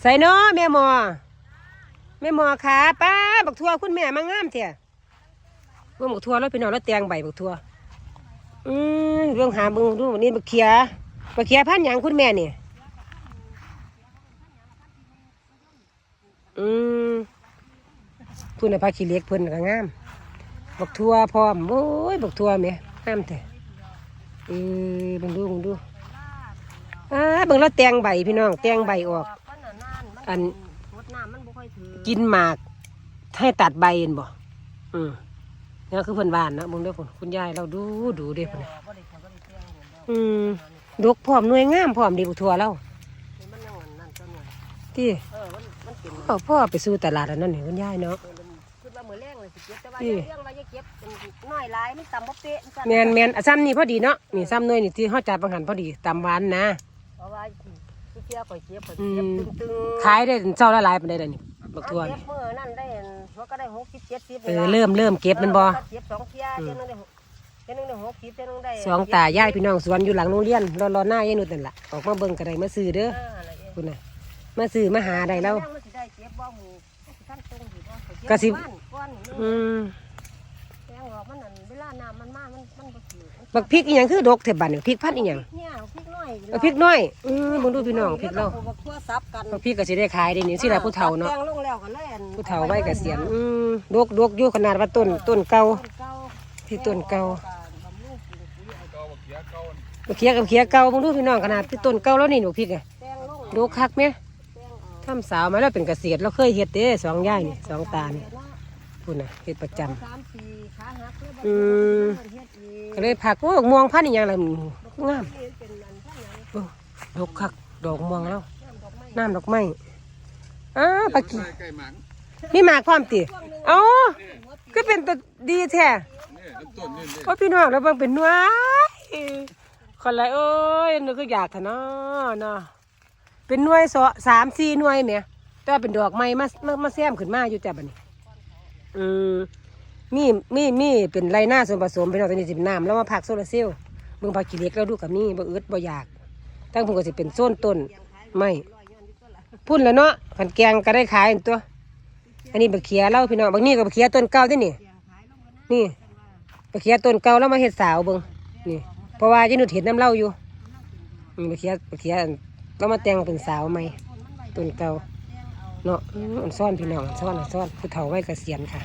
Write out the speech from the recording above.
ใส่เนาะแม่หมอแม่หมอขาป้าบักทัวคุณแม่มางามเถอะว่าบักทัวแล้วพี่น้องแล้วแตงใบบักทัวอืมเรื่องหาเบึงดูนี่บักเขียบักเขียพันหยังคุณแม่เนี่อืมพุ่นน่ะพาขี้เล็กเพิ่นก็งามบักทัวพร้อมโอ้ยบักทัวแม่งามแท้เออบิ่งดูบิ่งดูอ่าเบิ่งแล้วแตงใบพี่น้องแตงใบออก อัน รดน้ำมันบ่ค่อยถือกินหมากให้ตัดใบเห็นบ่อืมนี่คือเพิ่นบ้านนะมึงเด้อพุ่นคุณยายเราดูดูเด้อพุ่นน่ะบ่ได้บ่ได้เตียงเห็นบ่อืมดกพร้อมหน่วยงามพร้อมดีบุทั่วเราเห็นมันยังอันนั่นตัวหน่อยที่เออมันมันเป็นพ่อพ่อไปสู่ตลาดอันนั้นนี่คุณยายเนาะคือว่ามื้อแรงเลยสิเก็บแต่ว่าอี้เรื่องว่าอย่าเก็บเป็นน้อยหลายมันต่ำบ่เป๊ะมันสั่นแมนแมนอะซ้ำนี่พอดีเนาะนี่ซ้ำหน่วยนี่ที่เฮาจัดบางหันพอดีตำหวานนะเพราะว่าคือเที่ยวข่อยเก็บข่อยอืเก็บมตึงๆขายได้เจ้าละหลายปานใดล่ะนี่บักทั่วเก็นี่บมื้อนั่นได้อันหัวก็ได้60 70เออเริ่มเริ่มเก็บมันบ่เก็บสองเที่ยเที่ยหนึงได้หกเที่ยหนึงได้60เที่ยหนึงได้สองตายายพี่น้องสวนอยู่หลังโรงเรียนรอรอหน้ายายนุดนั่นล่ะออกมาเบิ่งก็ได้มาซื้อเด้อเอออะไรเองคุณน่ะมาซื้อมาหาได้แล้วมันสิได้เก็บบ่หมู่ท่านตรงอยู่บ่ข่อยเบก็สิบ้านก้อนนี่อืมแตงออกมันนั่นเวลาน้ำมันมามันมันบ่ถือมันบักพริกอีหยังคือดกเทบันนี่พริกพันธุ์อีหยัง เนี่ยพริกน้อยเอาพริกน้อยอืมมึงดูพี่น้องพริกเราบักทั่วซับกันบักพริกก็สิได้ขายได้นี่สิล่ะผู้เฒ่าเนาะแตงลงแล้วกันเลยอันผู้เฒ่าไว้เกษียณอืมดกดกอยู่ขนาดว่าต้นต้นเก่าต้นเก่าที่ต้นเก่าบำรุงกินปุ๋ยเอาบักเขียกับเขียเก่ามึงดูพี่น้องขนาดที่ต้นเก่าแล้วนี่บักพริกอะแตงลงดกคักไหมแตงเอาทำสาวมาแล้วเป็นเกษตรเราเคยเฮ็ดเด้สองยายนี่สองตานี่พุ่นน่ะเฮ็ดประจำสามปีขาหักเลยอืมเฮ็ดอีกก็เลยผักโอ้ม่วงพันธุ์อีหยังล่ะงาม เป็นอันท่านหยัง ดกคักดอกม่วงแล้วน้ำดอกไม้น้ำดอกไม้อ้าปากกีใกล้หมังมีหมากความติเอ้าก็เป็นตัวดีแท้นี่น้ำต้นนี่นี่โอ้พี่น้องแล้วเบิ่งเป็นหน่วยคนไรเอ้ยนึกก็อยากทะเนาะเนาะเป็นหน่วยสอสามสี่หน่วยแหม่แต่ว่าเป็นดอกไม้มามามาแซมขึ้นมาอยู่จ้ะบัดนี้อืมมีมีมีเป็นไรหน้าส่วนผสมเป็นเอาตัวนี้สิบน้ำแล้วมาผักโซลาร์เซลล์เบิ่งผักขี้เหล็กแล้วดูกับนี่บ่อึดบ่อยาก ตั้งพุ่นก็สิเป็นโซนต้นไม่พุ่นแล้วเนาะขันแกงก็ได้ขายอันตัว อันนี้บักเขียเล่าพี่น้องบางนี่ก็บักเขียต้นเก่าเด้นี่ นี่บักเขียต้นเก่าแล้วมาเฮ็ดสาวเบิ่งนี่ เพราะว่าจินุดเห็นน้ำเล่าอยู่นี่บักเขียบักเขียอันเรามาแต่งเป็นสาวใหม่ต้นเก่าเนาะอื้ออันซ่อนพี่น้องอันซ่อนอันซ่อนผู้เฒ่าไว้เกษียณค่ะ